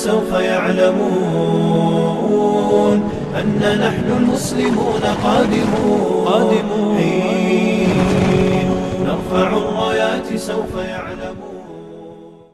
سوف يعلمون أن نحن المسلمون قادمون قادمون حين نرفع الرايات سوف يعلمون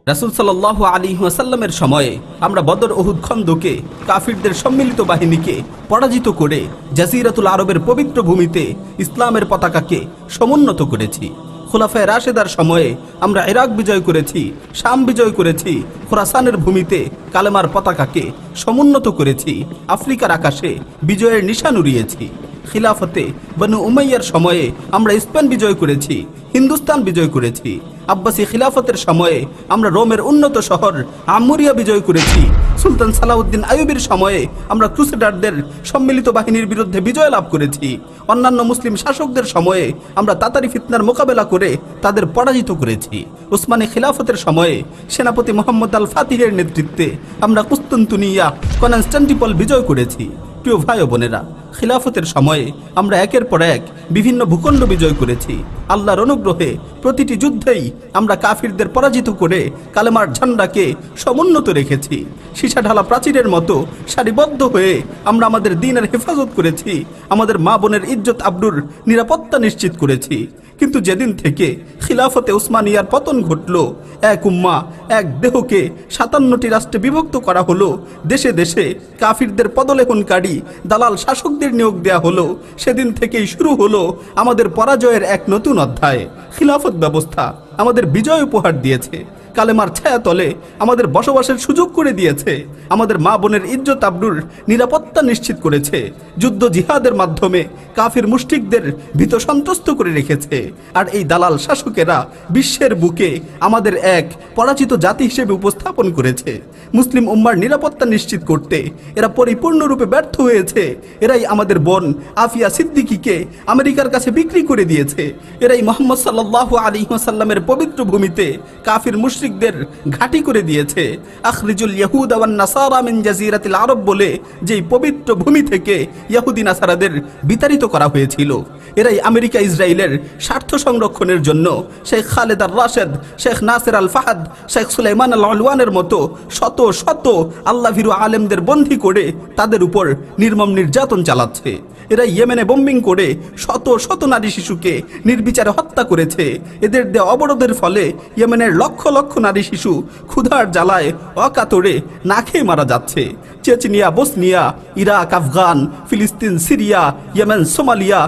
রাসুল সাল্লাহ আলী ওয়াসাল্লামের সময়ে আমরা বদর ওহুদ খন্দকে কাফিরদের সম্মিলিত বাহিনীকে পরাজিত করে জাজিরাতুল আরবের পবিত্র ভূমিতে ইসলামের পতাকাকে সমুন্নত করেছি খোলাফায় রাশেদার সময়ে আমরা ইরাক বিজয় করেছি, শাম বিজয় করেছি, খোরাসানের ভূমিতে কালেমার পতাকাকে সমুন্নত করেছি, আফ্রিকার আকাশে বিজয়ের নিশান উড়িয়েছি। খিলাফতে বনু উমাইয়ার সময়ে আমরা স্পেন বিজয় করেছি হিন্দুস্তান বিজয় করেছি। আব্বাসী খিলাফতের সময়ে আমরা রোমের উন্নত শহর আমুরিয়া বিজয় করেছি। সুলতান সালাউদ্দিন আইয়ুবের সময়ে আমরা ক্রুসেডারদের সম্মিলিত বাহিনীর বিরুদ্ধে বিজয় লাভ করেছি। অন্যান্য মুসলিম শাসকদের সময়ে আমরা তাতারি ফিতনার মোকাবেলা করে তাদের পরাজিত করেছি। উসমানী খিলাফতের সময়ে সেনাপতি মোহাম্মদ আল ফাতিহের নেতৃত্বে আমরা কুস্তন্তুনিয়া কনস্টান্টিপল বিজয় করেছি। প্রিয় ভাই বোনেরা খিলাফতের সময়ে আমরা একের পর এক বিভিন্ন ভূখণ্ড বিজয় করেছি। আল্লাহর অনুগ্রহে প্রতিটি যুদ্ধেই আমরা কাফিরদের পরাজিত করে কালেমার ঝান্ডাকে সমুন্নত রেখেছি। সীসা ঢালা প্রাচীরের মতো সারিবদ্ধ হয়ে আমরা আমাদের দিনের হেফাজত করেছি। আমাদের মা বোনের ইজ্জত আব্রুর নিরাপত্তা নিশ্চিত করেছি। কিন্তু যেদিন থেকে খিলাফতে উসমানিয়ার পতন ঘটল, এক উম্মা, এক দেহকে সাতান্নটি রাষ্ট্রে বিভক্ত করা হলো। দেশে দেশে কাফিরদের পদলেখনকারী দালাল শাসকদের নিয়োগ দেয়া হলো, সেদিন থেকেই শুরু হলো আমাদের পরাজয়ের এক নতুন অধ্যায়, খিলাফত ব্যবস্থা, আমাদের বিজয় উপহার দিয়েছে। কালেমার ছায়া তলে আমাদের বসবাসের সুযোগ করে দিয়েছে। আমাদের মা বোনের ইজ্জত আবরুর নিরাপত্তা নিশ্চিত করেছে। যুদ্ধ জিহাদের মাধ্যমে কাফির মুষ্টিকদের ভীত সন্ত্রস্ত করে রেখেছে। আর এই দালাল শাসকেরা বিশ্বের বুকে আমাদের এক পরাজিত জাতি হিসেবে উপস্থাপন করেছে। মুসলিম উম্মার নিরাপত্তা নিশ্চিত করতে এরা পরিপূর্ণরূপে ব্যর্থ হয়েছে। এরাই আমাদের বোন আফিয়া সিদ্দিকিকে আমেরিকার কাছে বিক্রি করে দিয়েছে। এরাই মোহাম্মদ সাল্লাহ আলী সাল্লামের পবিত্র ভূমিতে কাফির মুশরিকদের ঘাঁটি করে দিয়েছে। আখরিজুল ইয়াহুদ আওয়ান নাসারা মিন জাজিরাতিল আরব বলে যেই পবিত্র ভূমি থেকে ইয়াহুদি নাসারাদের বিতাড়িত করা হয়েছিল। এরাই আমেরিকা ইসরায়েলের স্বার্থ সংরক্ষণের জন্য শেখ খালেদ আল রাশেদ, শেখ নাসের আল ফাহাদ, শেখ সুলাইমান আল আলওয়ানের মতো শত শত আল্লাহ ভিরু আলেমদের বন্দী করে তাদের উপর নির্মম নির্যাতন চালাচ্ছে। এরা ইয়েমেনে বোম্বিং করে শত শত নারী শিশুকে নির্বিচারে হত্যা করেছে। এদের দেওয়া অবরোধের ফলে ইয়েমেনের লক্ষ লক্ষ নারী শিশু ক্ষুধার জ্বালায় অকাতরে না খেয়ে মারা যাচ্ছে। চেচনিয়া, বসনিয়া, ইরাক, আফগান, ফিলিস্তিন, Syria, Yemen, Somalia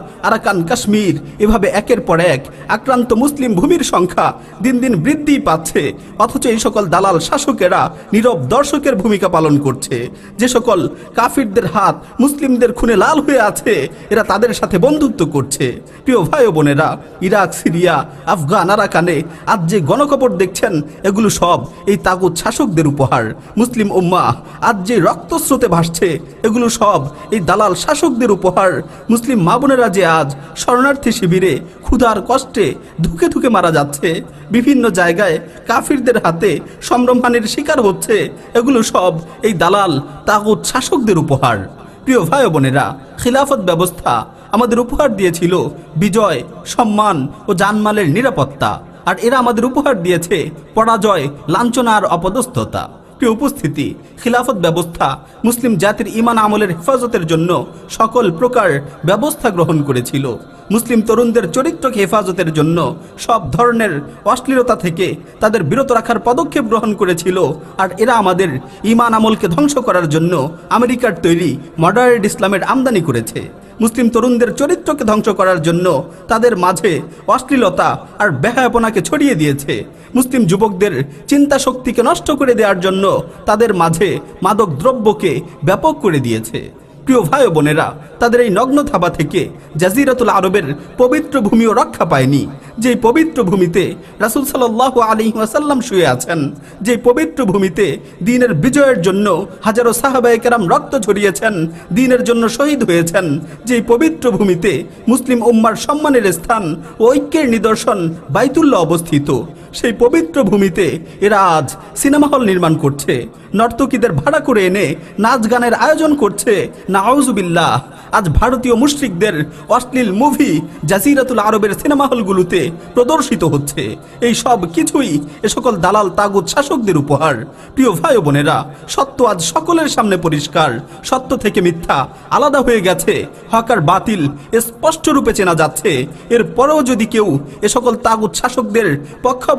Arakan Kashmir, এভাবে একের পর এক আক্রান্ত মুসলিম ভূমির সংখ্যা দিন দিন বৃদ্ধি পাচ্ছে। অথচ এই সকল দালাল শাসকেরা নীরব দর্শকের ভূমিকা পালন করছে। যে সকল কাফিরদের হাত মুসলিমদের খুনে লাল হয়ে আছে, এরা তাদের সাথে বন্ধুত্ব করছে। প্রিয় ভাই বোনেরা, ইরাক, সিরিয়া, আফগান, আরাকানে আজ যে গণকবর দেখছেন, এগুলো সব এই তাগুত শাসকদের উপহার। মুসলিম উম্মা আজ যে রক্তস্রোতে ভাসছে, এগুলো সব এই দালাল শাসকদের উপহার। মুসলিম মা বোনেরা যে আজ শরণার্থী শিবিরে ক্ষুধার কষ্টে ধুকে ধুকে মারা যাচ্ছে। বিভিন্ন জায়গায় কাফিরদের হাতে সম্ভ্রমহানির শিকার হচ্ছে। এগুলো সব এই দালাল, তাগুত শাসকদের উপহার। প্রিয় ভাই বোনেরা, খিলাফত ব্যবস্থা আমাদের উপহার দিয়েছিল বিজয়, সম্মান ও জানমালের নিরাপত্তা। আর এরা আমাদের উপহার দিয়েছে পরাজয় লাঞ্ছনা আর অপদস্থতা। প্রিয় উপস্থিতি, খিলাফত ব্যবস্থা, মুসলিম জাতির ইমান আমলের হেফাজতের জন্য সকল প্রকার ব্যবস্থা গ্রহণ করেছিল। মুসলিম তরুণদের চরিত্রকে হেফাজতের জন্য সব ধরনের অশ্লীলতা থেকে তাদের বিরত রাখার পদক্ষেপ গ্রহণ করেছিল আর এরা আমাদের ইমান আমলকে ধ্বংস করার জন্য আমেরিকার তৈরি মডারেট ইসলামের আমদানি করেছে। মুসলিম তরুণদের চরিত্রকে ধ্বংস করার জন্য তাদের মাঝে অশ্লীলতা আর বেহায়াপনাকে ছড়িয়ে দিয়েছে। মুসলিম যুবকদের চিন্তা শক্তিকে নষ্ট করে দেওয়ার জন্য তাদের মাঝে মাদক দ্রব্যকে ব্যাপক করে দিয়েছে। প্রিয় ভাই বোনেরা, তাদের এই নগ্ন থাবা থেকে জাজিরাতুল আরবের পবিত্র ভূমিও রক্ষা পায়নি। যে পবিত্র ভূমিতে রাসুল সাল্লাহ আলী ওয়াসাল্লাম শুয়ে আছেন, যে পবিত্র ভূমিতে দিনের বিজয়ের জন্য হাজারো সাহাবায়কেরাম রক্ত ঝরিয়েছেন, দিনের জন্য শহীদ হয়েছেন, যে পবিত্র ভূমিতে মুসলিম উম্মার সম্মানের স্থান ও ঐক্যের নিদর্শন বাইতুল্লাহ অবস্থিত। সেই পবিত্র ভূমিতে এরা আজ সিনেমা হল নির্মাণ করছে। নর্তকীদের ভাড়া করে এনে নাচ গানের আয়োজন করছে। না আউজুবিল্লাহ আজ ভারতীয় মুশরিকদের অশ্লীল মুভি জাজিরাতুল আরবের সিনেমা হলগুলোতে প্রদর্শিত হচ্ছে। এই সব কিছুই এ সকল দালাল তাগুদ শাসকদের উপহার। প্রিয় ভাই বোনেরা, সত্য আজ সকলের সামনে পরিষ্কার। সত্য থেকে মিথ্যা আলাদা হয়ে গেছে। হকার বাতিল স্পষ্ট রূপে চেনা যাচ্ছে। এরপরেও যদি কেউ এ সকল তাগুদ শাসকদের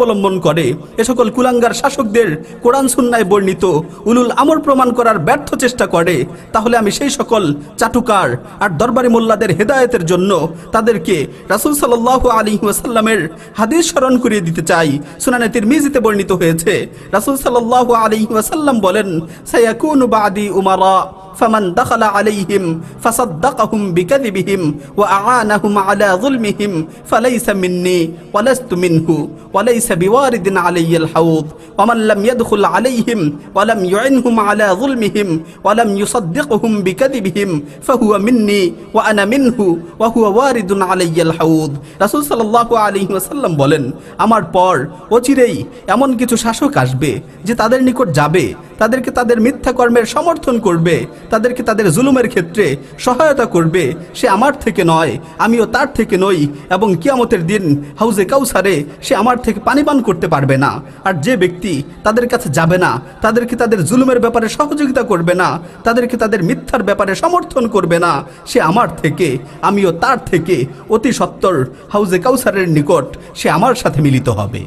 পক্ষাবলম্বন করে, এ সকল কুলাঙ্গার শাসকদের কোরআন সুন্নায় বর্ণিত উলুল আমর প্রমাণ করার ব্যর্থ চেষ্টা করে, তাহলে আমি সেই সকল চাটুকার আর দরবারি মোল্লাদের হেদায়েতের জন্য তাদেরকে রাসূল সাল্লাল্লাহু আলাইহি ওয়াসাল্লামের হাদিস স্মরণ করিয়ে দিতে চাই। সুনানে তিরমিজিতে বর্ণিত হয়েছে, রাসূল সাল্লাল্লাহু আলাইহি ওয়াসাল্লাম বলেন, সায়াকুনু বাদি উমারা। ফামান দাখালা আলাইহিম ফাসাদ্দাকাহুম বিকাযিবিহিম ওয়া আআনাহুম আলা যুলমিহিম ফালাইসা মিন্নি ওয়া লাস্তু মিনহু ওয়া লাইসা বিওয়ারিদিন আলাইয়াল হাউদ ওয়া মান লাম ইয়াদখুল আলাইহিম ওয়া লাম ইউইনহুম আলা যুলমিহিম ওয়া লাম ইউসাদ্দিকহুম বিকাযিবিহিম ফাহুয়া মিন্নি ওয়া আনা মিনহু ওয়া হুয়া ওয়ারিদুন আলাইয়াল হাউদ রাসূল সাল্লাল্লাহু আলাইহি ওয়াসাল্লাম বলেন, আমার পর অচিরেই এমন কিছু শাসক আসবে যে তাদের নিকট যাবে, তাদেরকে তাদের মিথ্যা কর্মের সমর্থন করবে তাদেরকে তাদের জুলুমের ক্ষেত্রে সহায়তা করবে। সে আমার থেকে নয়, আমিও তার থেকে নই এবং কিয়ামতের দিন হাউজে কাউসারে সে আমার থেকে পানি পান করতে পারবে না। আর যে ব্যক্তি তাদের কাছে যাবে না, তাদেরকে তাদের জুলুমের ব্যাপারে সহযোগিতা করবে না, তাদেরকে তাদের মিথ্যার ব্যাপারে সমর্থন করবে না, সে আমার থেকে, আমিও তার থেকে অতি সত্তর হাউজে কাউসারের নিকট সে আমার সাথে মিলিত হবে।